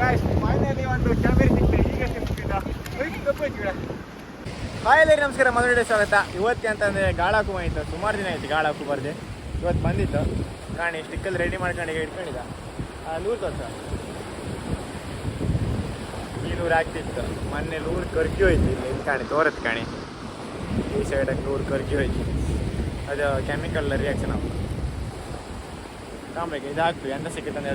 Guys finally ಒಂದು camera ಸಿಕ್ಕಿದೆ ಈಗ ಸಿಕ್ಕಿದ ತಪ್ಪಾಯ್ತು ಫೈನಲಿ ನಮಸ್ಕಾರ ಮೊದಲನೇ ಸ್ವಾಗತ. ಇವತ್ತಿಗೆ ಅಂತಂದರೆ ಸುಮಾರು ದಿನ ಆಯ್ತು ಗಾಳಾಕು ಬರ್ದೆ ಇವತ್ತು ಬಂದಿತ್ತು. ಕಾಣಿ ಸ್ಟಿಕ್ಕಲ್ ರೆಡಿ ಮಾಡ್ಕೊಂಡು ಈಗ ಇಟ್ಕೊಂಡಿದ್ದ. ಲೂರ್ ತೋರ್ಸ. ಈ ಲೂರ್ ಆಗ್ತಿತ್ತು. ಮೊನ್ನೆ ಲೂರ್ ಕರ್ಕಿ ಹೋಯ್ತು ಇಲ್ಲಿ. ಕಾಣಿ ತೋರತ್ ಕಾಣಿ. ಈ ಸೈಡಲ್ಲಿ ಲೂರ್ ಕರ್ಕಿ ಹೋಯ್ತು. ಅದು ಕೆಮಿಕಲ್ ರಿಯಾಕ್ಷನ್ ಆಗ್ತದೆ ಕಾಂಬೇಕು ಇದು ಹಾಕ್ತೀವಿ ಎಂತ ಸಿಕ್ಕಿತ್ತು ಅಂತ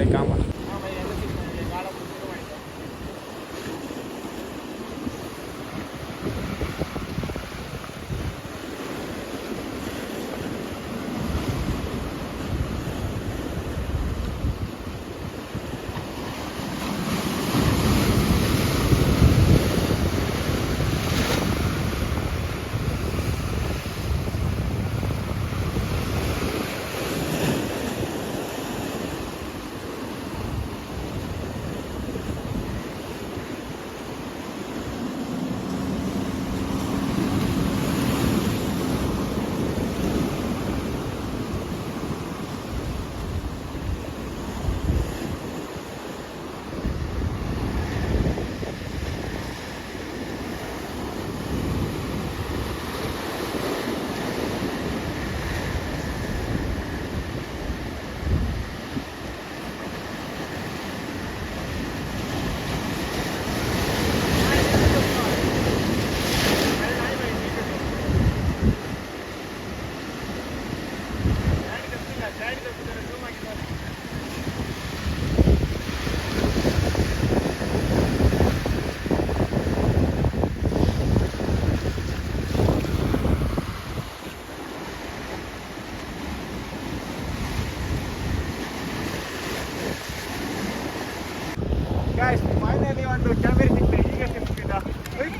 ಗಾಯ್ಸ್ ಫೈನಲಿ ಒಂದು ಕ್ಯಾಮೆರಾ ಸಿಕ್ಕಿದೆ ಈಗ ಸಿಕ್ಕಿದ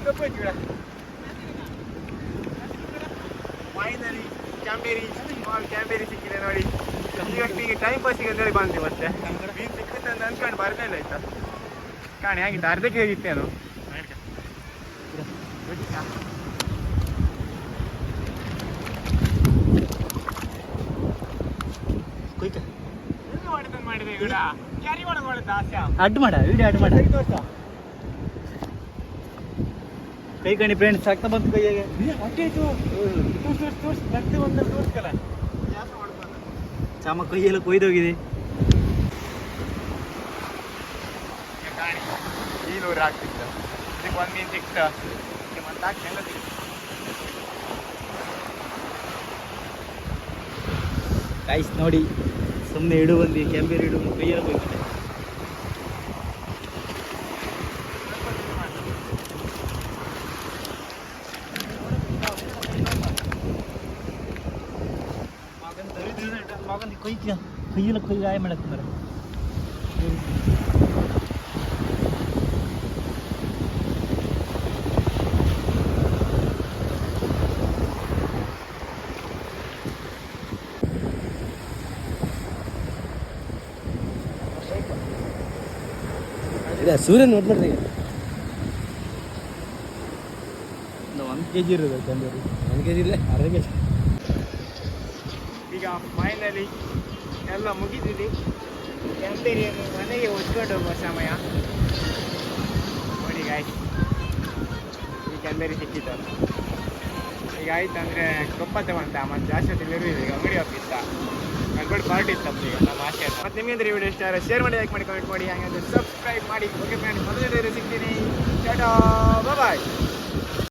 ತಪ್ಪಾಯ್ತು ಫೈನಲಿ ಕ್ಯಾಮೆರಿ ಸ್ಮಾಲ್ ಕ್ಯಾಮೆರಿ ಸಿಕ್ಕಿದೆ ನೋಡಿ ಟೈಮ್ ಪಾಸಿಗೆ ಅಂತೇಳಿ ಬಂದ್ವಿ ಮತ್ತೆ. ಮೀನು ಸಿಕ್ಕಿತ್ತು ಅಂತ ಅಂದ್ಕೊಂಡು ಬರ್ತಾ ಇಲ್ಲ ಆಯ್ತಾ? ಕಾಣಿ ಆಗಿತ್ತು ಅರ್ಧ ಕೆ ಜಿ ಇತ್ತೇನು ಅಡ್ ಮಾಡ ವಿಡಿಯೋ ಅಡ್ ಮಾಡ. ಕೈ ಕಣಿ ಫ್ರೆಂಡ್ಸ್ ಆಗ್ತಾ ಬಂತು ಕೈಯಾಗೆ. ಹೊಟ್ಟೆ ಆಯ್ತು. ತೋರ್ಸ್ ತೋರ್ಸ್ ತೋರ್ಸ್ ಮತ್ತೆ ಒಂದು ತೋರ್ಸ್ಕಲ್ಲ ಚಾಮ ಕೈಯೆಲ್ಲ ಕೊಯ್ದೋಗಿದೆ. ಎಲ್ಲ ಕಾಯಿಸ್ ನೋಡಿ ಸುಮ್ಮನೆ ಇಡು ಬಂದು ಕೆಂಬೇರು ಇಡು ಕೈಯಲ್ಲಿ ಕೊಯ್ಕೊಂಡೆ ಮಗನ ಕೈ ಕೈಯೆಲ್ಲ ಕೈ ಗಾಯ ಮಾಡಕ್ಕೆ ಮರ ಇದೆ ಸೂರ್ಯ ನೋಡ್ಬಿಡ್ರಿ ಒಂದು ಕೆ ಜಿ ಇರೋದು ಕೆಂಬೇರು ಒಂದು ಕೆ ಜಿ ಇಲ್ಲ ಅರ್ಧ ಕೆ ಜಿ ಈಗ ಫೈನಲಿ ಎಲ್ಲ ಮುಗಿದಿದೆ. ಎಂಬೆರಿಯನ್ನು ಮನೆಗೆ ಒದ್ಕೊಂಡು ಹೋಗುವ ಸಮಯ. ನೋಡಿ ಗಾಯ್ಸ್ ಈ ಕೆಂಬೇರಿ ಸಿಕ್ಕಿತ್ತು ಈಗ ಆಯ್ತು ಅಂದರೆ ಕೊಪ್ಪ ತಗೊಂತ ಮತ್ತು ಜಾಸ್ತಿ ಇರುವುದು ಈಗ ಅಂಗಡಿ ಹೋಗಿತ್ತ ಗಡ್ಬಡ್ ಪಾರ್ಟಿ ಇತ್ತಪ್ಪ ಈಗ, ನಮ್ಮ ಆಸೆ ಮತ್ತು ನಿಮಗೆ ವಿಡಿಯೋ ಇಷ್ಟ ಶೇರ್ ಮಾಡಿ ಲೈಕ್ ಮಾಡಿ ಕಮೆಂಟ್ ಮಾಡಿ, ಹಾಗೆ ಸಬ್ಸ್ಕ್ರೈಬ್ ಮಾಡಿ. ಓಕೆ ಫ್ರೆಂಡ್ಸ್ ಮೊದಲನೇ ಸಿಗ್ತೀನಿ. ಬಾಯ್